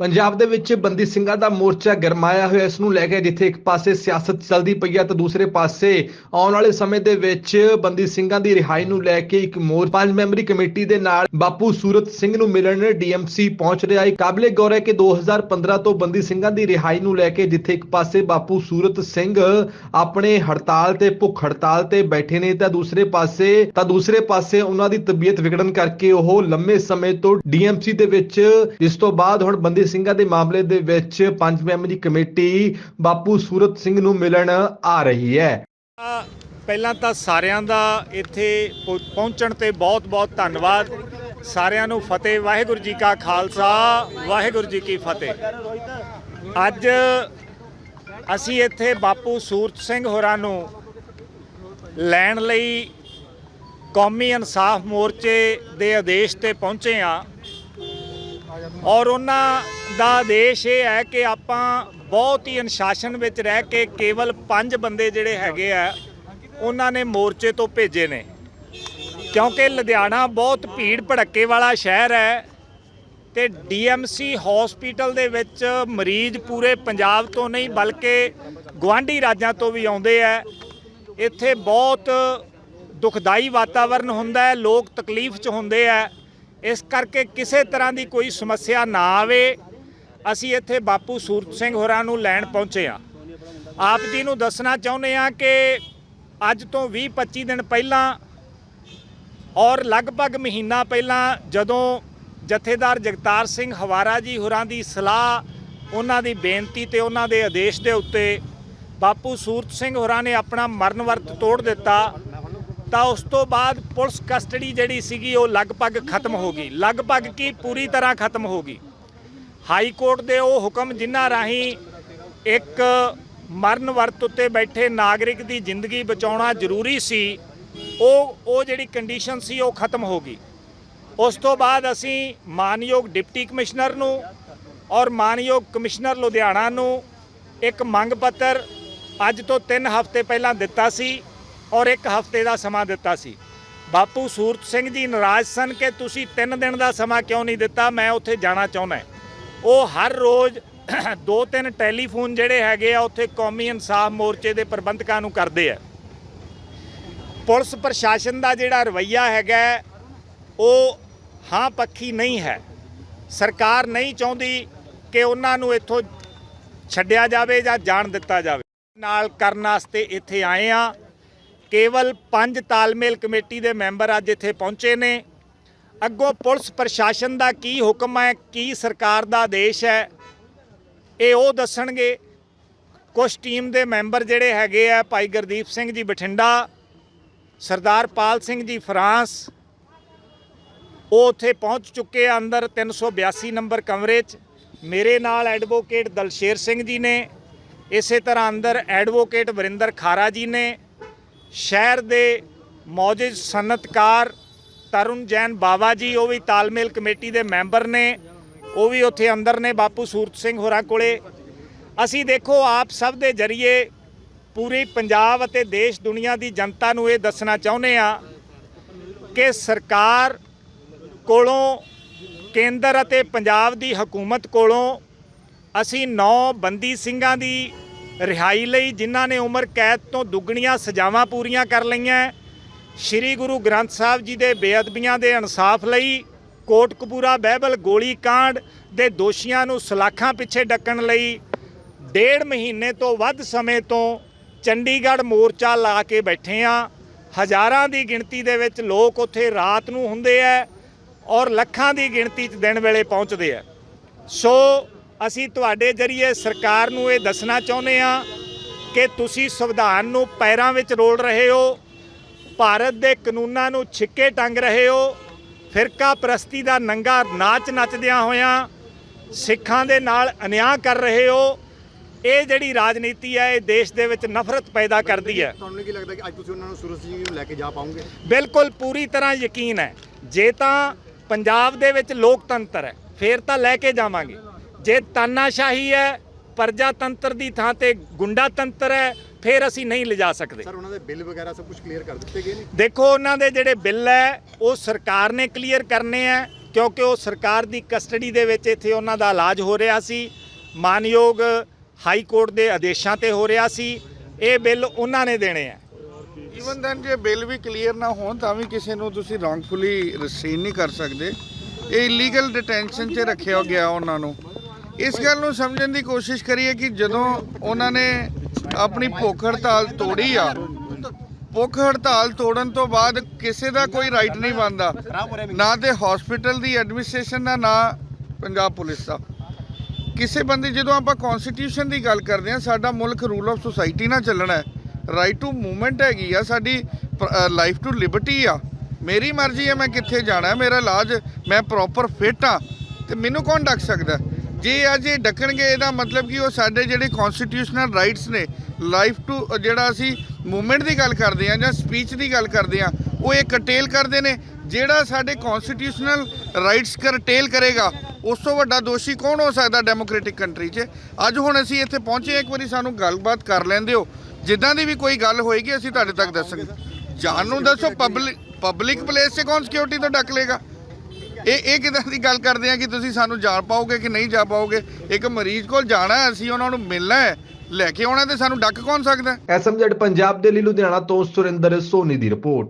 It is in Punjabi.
ਪੰਜਾਬ ਦੇ ਵਿੱਚ ਬੰਦੀ ਸਿੰਘਾਂ ਦਾ ਮੋਰਚਾ ਗਰਮਾਇਆ ਹੋਇਆ, ਇਸ ਨੂੰ ਲੈ ਕੇ ਜਿੱਥੇ ਇੱਕ ਪਾਸੇ ਸਿਆਸਤ ਚੱਲਦੀ ਪਈ ਹੈ ਤਾਂ ਦੂਸਰੇ ਪਾਸੇ ਆਉਣ ਵਾਲੇ ਸਮੇਂ ਦੇ ਵਿੱਚ ਬੰਦੀ ਸਿੰਘਾਂ ਦੀ ਰਿਹਾਈ ਨੂੰ ਲੈ ਕੇ ਇੱਕ ਮੋਰ ਪੰਜ ਮੈਂਬਰੀ ਕਮੇਟੀ ਦੇ ਨਾਲ ਬਾਪੂ ਸੂਰਤ ਸਿੰਘ ਨੂੰ ਮਿਲਣ ਡੀਐਮਸੀ ਪਹੁੰਚ ਰਿਹਾ ਹੈ। ਕਾਬਲੇ ਗੌਰ ਹੈ ਕਿ 2015 ਤੋਂ ਬੰਦੀ ਸਿੰਘਾਂ ਦੀ ਰਿਹਾਈ ਨੂੰ ਲੈ ਕੇ ਜਿੱਥੇ ਇੱਕ ਪਾਸੇ ਬਾਪੂ ਸੂਰਤ ਸਿੰਘ ਆਪਣੇ ਹੜਤਾਲ ਤੇ, ਭੁੱਖ ਹੜਤਾਲ ਤੇ ਬੈਠੇ ਨੇ ਤਾਂ ਦੂਸਰੇ ਪਾਸੇ, ਤਾਂ ਦੂਸਰੇ ਪਾਸੇ ਉਹਨਾਂ ਦੀ ਤਬੀਅਤ ਵਿਗੜਨ ਕਰਕੇ ਉਹ ਲੰਮੇ ਸਮੇਂ ਤੋਂ ਡੀਐਮਸੀ ਦੇ ਵਿੱਚ, ਇਸ ਤੋਂ ਬਾਅਦ ਹੁਣ ਬੰਦੀ ਸਿੰਘਾਂ ਦੇ ਮਾਮਲੇ ਦੇ ਵਿੱਚ ਪੰਜ ਮੈਂਬਰੀ ਕਮੇਟੀ ਬਾਪੂ ਸੂਰਤ ਸਿੰਘ ਨੂੰ ਮਿਲਣ ਆ ਰਹੀ ਹੈ। ਪਹਿਲਾਂ ਤਾਂ ਸਾਰਿਆਂ ਦਾ ਇੱਥੇ ਪਹੁੰਚਣ ਤੇ ਬਹੁਤ-ਬਹੁਤ ਧੰਨਵਾਦ। ਸਾਰਿਆਂ ਨੂੰ ਫਤਿਹ, ਵਾਹਿਗੁਰੂ ਜੀ ਕਾ ਖਾਲਸਾ, ਵਾਹਿਗੁਰੂ ਜੀ ਕੀ ਫਤਿਹ। ਅੱਜ ਅਸੀਂ ਇੱਥੇ ਬਾਪੂ ਸੂਰਤ ਸਿੰਘ ਹੋਰਾਂ ਨੂੰ ਲੈਣ ਲਈ ਕੌਮੀ ਇਨਸਾਫ ਮੋਰਚੇ ਦੇ ਆਦੇਸ਼ ਤੇ ਪਹੁੰਚੇ ਆ ਔਰ ਉਹਨਾਂ ਦਾ ਆਦੇਸ਼ ਇਹ ਹੈ ਕਿ ਆਪਾਂ ਬਹੁਤ ਹੀ ਅਨੁਸ਼ਾਸਨ ਵਿੱਚ ਰਹਿ ਕੇ ਕੇਵਲ ਪੰਜ ਬੰਦੇ ਜਿਹੜੇ ਹੈਗੇ ਆ, ਉਹਨਾਂ ਨੇ ਮੋਰਚੇ ਤੋਂ ਭੇਜੇ ਨੇ। ਕਿਉਂਕਿ ਲੁਧਿਆਣਾ ਬਹੁਤ ਭੀੜ ਭੜੱਕੇ ਵਾਲਾ ਸ਼ਹਿਰ ਹੈ ਤੇ ਡੀਐਮਸੀ ਹਸਪੀਟਲ ਦੇ ਵਿੱਚ ਮਰੀਜ਼ ਪੂਰੇ ਪੰਜਾਬ ਤੋਂ ਨਹੀਂ, ਬਲਕਿ ਗਵਾਂਢੀ ਰਾਜਾਂ ਤੋਂ ਵੀ ਆਉਂਦੇ ਆ। ਇੱਥੇ ਬਹੁਤ ਦੁਖਦਾਈ ਵਾਤਾਵਰਨ ਹੁੰਦਾ ਹੈ, ਲੋਕ ਤਕਲੀਫ 'ਚ ਹੁੰਦੇ ਆ। ਇਸ ਕਰਕੇ ਕਿਸੇ ਤਰ੍ਹਾਂ ਦੀ ਕੋਈ ਸਮੱਸਿਆ ਨਾ ਆਵੇ। ਅਸੀਂ ਇੱਥੇ ਬਾਪੂ ਸੂਰਤ ਸਿੰਘ ਹੋਰਾਂ ਨੂੰ ਲੈਣ ਪਹੁੰਚੇ ਆ ਆਪ ਜੀ ਨੂੰ ਦੱਸਣਾ ਚਾਹੁੰਦੇ ਆ ਕਿ ਅੱਜ ਤੋਂ 20-25 ਦਿਨ ਪਹਿਲਾਂ ਔਰ ਲਗਭਗ ਮਹੀਨਾ ਪਹਿਲਾਂ ਜਦੋਂ ਜਥੇਦਾਰ ਜਗਤਾਰ ਸਿੰਘ ਹਵਾਰਾ ਜੀ ਹੋਰਾਂ ਦੀ ਸਲਾਹ, ਉਹਨਾਂ ਦੀ ਬੇਨਤੀ ਤੇ ਉਹਨਾਂ ਦੇ ਆਦੇਸ਼ ਦੇ ਉੱਤੇ ਬਾਪੂ ਸੂਰਤ ਸਿੰਘ ਹੋਰਾਂ ਨੇ ਆਪਣਾ ਮਰਨ ਵਰਤ ਤੋੜ ਦਿੱਤਾ। ਤਾਂ ਉਸ ਤੋਂ ਬਾਅਦ ਪੁਲਿਸ ਕਸਟਡੀ ਜਿਹੜੀ ਸੀਗੀ ਉਹ ਲਗਭਗ ਖਤਮ ਹੋ ਗਈ। ਲਗਭਗ ਕੀ ਪੂਰੀ ਤਰ੍ਹਾਂ ਖਤਮ ਹੋ ਗਈ। ਹਾਈ ਕੋਰਟ ਦੇ ਉਹ ਹੁਕਮ ਜਿਨ੍ਹਾਂ ਰਾਹੀਂ ਇੱਕ ਮਰਨ ਵਰਤ ਉੱਤੇ ਬੈਠੇ ਨਾਗਰਿਕ ਦੀ ਜ਼ਿੰਦਗੀ ਬਚਾਉਣਾ ਜ਼ਰੂਰੀ ਸੀ, ਉਹ ਉਹ ਜਿਹੜੀ ਕੰਡੀਸ਼ਨ ਸੀ ਉਹ ਖਤਮ ਹੋ ਗਈ। ਉਸ ਤੋਂ ਬਾਅਦ ਅਸੀਂ ਮਾਨਯੋਗ ਡਿਪਟੀ ਕਮਿਸ਼ਨਰ ਨੂੰ ਔਰ ਮਾਨਯੋਗ ਕਮਿਸ਼ਨਰ ਲੁਧਿਆਣਾ ਨੂੰ ਇੱਕ ਮੰਗ ਪੱਤਰ ਅੱਜ ਤੋਂ 3 ਹਫ਼ਤੇ ਪਹਿਲਾਂ ਦਿੱਤਾ ਸੀ। ਔਰ ਇੱਕ ਹਫ਼ਤੇ ਦਾ ਸਮਾਂ ਦਿੱਤਾ ਸੀ। ਬਾਪੂ ਸੂਰਤ ਸਿੰਘ ਜੀ ਨਾਰਾਜ਼ ਸਨ ਕਿ ਤੁਸੀਂ 3 ਦਿਨ ਦਾ ਸਮਾਂ ਕਿਉਂ ਨਹੀਂ ਦਿੱਤਾ? ਮੈਂ ਉੱਥੇ ਜਾਣਾ ਚਾਹੁੰਦਾ ਉਹ ਹਰ ਰੋਜ਼ ਦੋ ਤਿੰਨ ਟੈਲੀਫੋਨ ਜਿਹੜੇ ਹੈਗੇ ਆ, ਉੱਥੇ ਕੌਮੀ ਇਨਸਾਫ ਮੋਰਚੇ ਦੇ ਪ੍ਰਬੰਧਕਾਂ ਨੂੰ ਕਰਦੇ ਆ। ਪੁਲਿਸ ਪ੍ਰਸ਼ਾਸਨ ਦਾ ਜਿਹੜਾ ਰਵੱਈਆ ਹੈਗਾ, ਉਹ ਹਾਂ ਪੱਖੀ ਨਹੀਂ ਹੈ। ਸਰਕਾਰ ਨਹੀਂ ਚਾਹੁੰਦੀ ਕਿ ਉਹਨਾਂ ਨੂੰ ਇੱਥੋਂ ਛੱਡਿਆ ਜਾਵੇ ਜਾਂ ਜਾਣ ਦਿੱਤਾ ਜਾਵੇ। ਨਾਲ ਕਰਨ ਵਾਸਤੇ ਇੱਥੇ ਆਏ ਆ ਕੇਵਲ ਪੰਜ ਤਾਲਮੇਲ ਕਮੇਟੀ ਦੇ ਮੈਂਬਰ ਅੱਜ ਇੱਥੇ ਪਹੁੰਚੇ ਨੇ। ਅੱਗੋਂ ਪੁਲਿਸ ਪ੍ਰਸ਼ਾਸਨ ਦਾ ਕੀ ਹੁਕਮ ਹੈ, ਕੀ ਸਰਕਾਰ ਦਾ ਆਦੇਸ਼ ਹੈ, ਇਹ ਉਹ ਦੱਸਣਗੇ। ਕੁਝ ਟੀਮ ਦੇ ਮੈਂਬਰ ਜਿਹੜੇ ਹੈਗੇ ਆ, ਭਾਈ ਗੁਰਦੀਪ ਸਿੰਘ ਜੀ ਬਠਿੰਡਾ, ਸਰਦਾਰ ਪਾਲ ਸਿੰਘ ਜੀ ਫਰਾਂਸ, ਉਹ ਉੱਥੇ ਪਹੁੰਚ ਚੁੱਕੇ ਆ ਅੰਦਰ 382 ਨੰਬਰ ਕਮਰੇ 'ਚ। ਮੇਰੇ ਨਾਲ ਐਡਵੋਕੇਟ ਦਲਸ਼ੇਰ ਸਿੰਘ ਜੀ ਨੇ, ਇਸੇ ਤਰ੍ਹਾਂ ਅੰਦਰ ਐਡਵੋਕੇਟ ਵਰਿੰਦਰ ਖਾਰਾ ਜੀ ਨੇ ਸ਼ਹਿਰ ਦੇ ਮੌਜੂਦ ਸਨਅਤਕਾਰ ਤਰੁਣ ਜੈਨ ਬਾਵਾ ਜੀ, ਉਹ ਵੀ ਤਾਲਮੇਲ ਕਮੇਟੀ ਦੇ ਮੈਂਬਰ ਨੇ, ਉਹ ਵੀ ਉੱਥੇ ਅੰਦਰ ਨੇ, ਬਾਪੂ ਸੂਰਤ ਸਿੰਘ ਹੋਰਾਂ ਕੋਲੇ। ਅਸੀਂ ਦੇਖੋ, ਆਪ ਸਭ ਦੇ ਜਰੀਏ ਪੂਰੀ ਪੰਜਾਬ ਅਤੇ ਦੇਸ਼ ਦੁਨੀਆ ਦੀ ਜਨਤਾ ਨੂੰ ਇਹ ਦੱਸਣਾ ਚਾਹੁੰਦੇ ਆ ਕਿ ਸਰਕਾਰ ਕੋਲੋਂ, ਕੇਂਦਰ ਅਤੇ ਪੰਜਾਬ ਦੀ ਹਕੂਮਤ ਕੋਲੋਂ ਅਸੀਂ ਨੌ ਬੰਦੀ ਸਿੰਘਾਂ ਦੀ ਰਿਹਾਈ ਲਈ ਜਿਨ੍ਹਾਂ ਨੇ ਉਮਰ ਕੈਦ ਤੋਂ ਦੁੱਗਣੀਆਂ ਸਜ਼ਾਵਾਂ ਪੂਰੀਆਂ ਕਰ ਲਈਆਂ ਸ੍ਰੀ ਗੁਰੂ ਗ੍ਰੰਥ ਸਾਹਿਬ ਜੀ ਦੇ ਬੇਅਦਬੀਆਂ ਦੇ ਇਨਸਾਫ ਲਈ ਕੋਟਕਪੂਰਾ ਬਹਿਬਲ ਗੋਲੀ ਕਾਂਡ ਦੇ ਦੋਸ਼ੀਆਂ ਨੂੰ ਸਲਾਖਾਂ ਪਿੱਛੇ ਡੱਕਣ ਲਈ ਡੇਢ ਮਹੀਨੇ ਤੋਂ ਵੱਧ ਸਮੇਂ ਤੋਂ ਚੰਡੀਗੜ੍ਹ ਮੋਰਚਾ ਲਾ ਕੇ ਬੈਠੇ ਆ ਹਜ਼ਾਰਾਂ ਦੀ ਗਿਣਤੀ ਦੇ ਵਿੱਚ ਲੋਕ ਉੱਥੇ ਰਾਤ ਨੂੰ ਹੁੰਦੇ ਆ ਔਰ ਲੱਖਾਂ ਦੀ ਗਿਣਤੀ 'ਚ ਦਿਨ ਵੇਲੇ ਪਹੁੰਚਦੇ ਆ ਸੋ ਅਸੀਂ ਤੁਹਾਡੇ ਜਰੀਏ ਸਰਕਾਰ ਨੂੰ ਇਹ ਦੱਸਣਾ ਚਾਹੁੰਦੇ ਆ ਕਿ ਤੁਸੀਂ ਸੰਵਿਧਾਨ ਨੂੰ ਪੈਰਾਂ ਵਿੱਚ ਰੋਲ ਰਹੇ ਹੋ ਭਾਰਤ ਦੇ ਕਾਨੂੰਨਾਂ ਨੂੰ ਛਿੱਕੇ ਟੰਗ ਰਹੇ ਹੋ ਫਿਰਕਾ ਪ੍ਰਸਤੀ ਦਾ ਨੰਗਾ ਨਾਚ ਨੱਚਦਿਆਂ ਹੋਇਆਂ ਸਿੱਖਾਂ ਦੇ ਨਾਲ ਅਨਿਆਂ ਕਰ ਰਹੇ ਹੋ। ਇਹ ਜਿਹੜੀ ਰਾਜਨੀਤੀ ਹੈ ਇਹ ਦੇਸ਼ ਦੇ ਵਿੱਚ ਨਫ਼ਰਤ ਪੈਦਾ ਕਰਦੀ ਹੈ। ਤੁਹਾਨੂੰ ਕੀ ਲੱਗਦਾ ਕਿ ਅੱਜ ਤੁਸੀਂ ਉਹਨਾਂ ਨੂੰ ਸੂਰਜ ਸਿੰਘ ਨੂੰ ਲੈ ਕੇ ਜਾ ਪਾਉਂਗੇ ਬਿਲਕੁਲ ਪੂਰੀ ਤਰ੍ਹਾਂ ਯਕੀਨ ਹੈ। ਜੇ ਤਾਂ ਪੰਜਾਬ ਦੇ ਵਿੱਚ ਲੋਕਤੰਤਰ ਹੈ ਫੇਰ ਤਾਂ ਲੈ ਕੇ ਜਾਵਾਂਗੇ। ਜੇ ਤਾਨਾਸ਼ਾਹੀ ਹੈ ਪ੍ਰਜਾਤੰਤਰ ਦੀ ਥਾਂ ਤੇ ਗੁੰਡਾ ਤੰਤਰ ਹੈ ਫਿਰ ਅਸੀਂ ਨਹੀਂ ਲਿਜਾ ਸਕਦੇ। ਸਰ ਉਹਨਾਂ ਦੇ ਬਿੱਲ ਵਗੈਰਾ ਸਭ ਕੁਝ ਕਲੀਅਰ ਕਰ ਦਿੱਤੇ ਗਏ ਨੇ? ਦੇਖੋ ਉਹਨਾਂ ਦੇ ਜਿਹੜੇ ਬਿੱਲ ਹੈ ਉਹ ਸਰਕਾਰ ਨੇ ਕਲੀਅਰ ਕਰਨੇ ਆ ਕਿਉਂਕਿ ਉਹ ਸਰਕਾਰ ਦੀ ਕਸਟਡੀ ਦੇ ਵਿੱਚ ਇੱਥੇ ਉਹਨਾਂ ਦਾ ਇਲਾਜ ਹੋ ਰਿਹਾ ਸੀ। ਮਾਨਯੋਗ ਹਾਈ ਕੋਰਟ ਦੇ ਆਦੇਸ਼ਾਂ ਤੇ ਹੋ ਰਿਹਾ ਸੀ। ਇਹ ਬਿੱਲ ਉਹਨਾਂ ਨੇ ਦੇਣੇ ਆ ਇਵਨ ਦੈਨ ਜੇ ਬਿੱਲ ਵੀ ਕਲੀਅਰ ਨਾ ਹੋਣ ਤਾਂ ਵੀ ਕਿਸੇ ਨੂੰ ਤੁਸੀਂ ਰੋਂਗਫੁਲੀ ਰਸੀਨ ਨਹੀਂ ਕਰ ਸਕਦੇ। ਇਹ ਇਲੀਗਲ ਡਿਟੈਂਸ਼ਨ 'ਚ ਰੱਖਿਆ ਗਿਆ ਉਹਨਾਂ ਨੂੰ। ਇਸ ਗੱਲ ਨੂੰ ਸਮਝਣ ਦੀ ਕੋਸ਼ਿਸ਼ ਕਰੀਏ ਕਿ ਜਦੋਂ ਉਹਨਾਂ ਨੇ ਆਪਣੀ ਭੁੱਖ ਹੜਤਾਲ ਤੋੜੀ ਆ, ਭੁੱਖ ਹੜਤਾਲ ਤੋੜਨ ਤੋਂ ਬਾਅਦ ਕਿਸੇ ਦਾ ਕੋਈ ਰਾਈਟ ਨਹੀਂ ਬਣਦਾ। ਨਾ ਤੇ ਹਸਪੀਟਲ ਦੀ ਐਡਮਿਨਿਸਟ੍ਰੇਸ਼ਨ ਦਾ, ਨਾ ਪੰਜਾਬ ਪੁਲਿਸ ਦਾ। ਕਿਸੇ ਬੰਦੇ, ਜਦੋਂ ਆਪਾਂ ਕਨਸਟੀਟਿਊਸ਼ਨ ਦੀ ਗੱਲ ਕਰਦੇ ਆ ਸਾਡਾ ਮੁਲਕ ਰੂਲ ਆਫ ਸੁਸਾਇਟੀ ਨਾਲ ਚੱਲਣਾ ਹੈ। ਰਾਈਟ ਟੂ ਮੂਵਮੈਂਟ ਹੈਗੀ ਆ, ਸਾਡੀ ਲਾਈਫ ਟੂ ਲਿਬਰਟੀ ਆ। ਮੇਰੀ ਮਰਜ਼ੀ ਹੈ, ਮੈਂ ਕਿੱਥੇ ਜਾਣਾ ਮੇਰਾ ਇਲਾਜ, ਮੈਂ ਪ੍ਰੋਪਰ ਫਿਟ ਆ ਤੇ ਮੈਨੂੰ ਕੌਣ ਡੱਕ ਸਕਦਾ? ਜੇ ਅੱਜ ਇਹ ਡੱਕਣਗੇ, ਇਹਦਾ ਮਤਲਬ ਕਿ ਉਹ ਸਾਡੇ ਜਿਹੜੇ ਕਨਸਟੀਟਿਊਸ਼ਨਲ ਰਾਈਟਸ ਨੇ ਲਾਈਫ ਟੂ ਜਿਹੜਾ ਅਸੀਂ ਮੂਵਮੈਂਟ ਦੀ ਗੱਲ ਕਰਦੇ ਆ ਜਾਂ ਸਪੀਚ ਦੀ ਗੱਲ ਕਰਦੇ ਆ ਉਹ ਇਹ ਕਟੇਲ ਕਰਦੇ ਨੇ। ਜਿਹੜਾ ਸਾਡੇ ਕਨਸਟੀਟਿਊਸ਼ਨਲ ਰਾਈਟਸ ਕਰਟੇਲ ਕਰੇਗਾ, ਉਸ ਤੋਂ ਵੱਡਾ ਦੋਸ਼ੀ ਕੌਣ ਹੋ ਸਕਦਾ ਡੈਮੋਕ੍ਰੈਟਿਕ ਕੰਟਰੀ 'ਚ? ਅੱਜ ਹੁਣ ਅਸੀਂ ਇੱਥੇ ਪਹੁੰਚੇ ਇੱਕ ਵਾਰੀ ਸਾਨੂੰ ਗੱਲਬਾਤ ਕਰ ਲੈਂਦੇ ਹੋ। ਜਿੱਦਾਂ ਦੀ ਵੀ ਕੋਈ ਗੱਲ ਹੋਏਗੀ, ਅਸੀਂ ਤੁਹਾਡੇ ਤੱਕ ਦੱਸਾਂਗੇ। ਜਾਨ ਨੂੰ ਦੱਸੋ ਪਬਲਿਕ ਪਬਲਿਕ ਪਲੇਸ 'ਤੇ ਕੌਣ ਸਿਕਿਉਰਿਟੀ ਤੋਂ ਡੱਕ ਲੇਗਾ ਇਹ ਇਹ ਕਿਦਾਂ ਦੀ ਗੱਲ ਕਰਦੇ ਆ ਕਿ ਤੁਸੀਂ ਸਾਨੂੰ ਜਾ ਪਾਓਗੇ ਕਿ ਨਹੀਂ ਜਾ ਪਾਓਗੇ ਇੱਕ ਮਰੀਜ਼ ਕੋਲ ਜਾਣਾ ਅਸੀਂ ਉਹਨਾਂ ਨੂੰ ਮਿਲਣਾ ਹੈ, ਲੈ ਕੇ ਆਉਣਾ ਤੇ ਸਾਨੂੰ ਡੱਕ ਕੌਣ ਸਕਦਾ ਹੈ? ਪੰਜਾਬ ਦੇ ਲਈ ਲੁਧਿਆਣਾ ਤੋਂ ਸੁਰਿੰਦਰ ਸੋਨੀ ਦੀ ਰਿਪੋਰਟ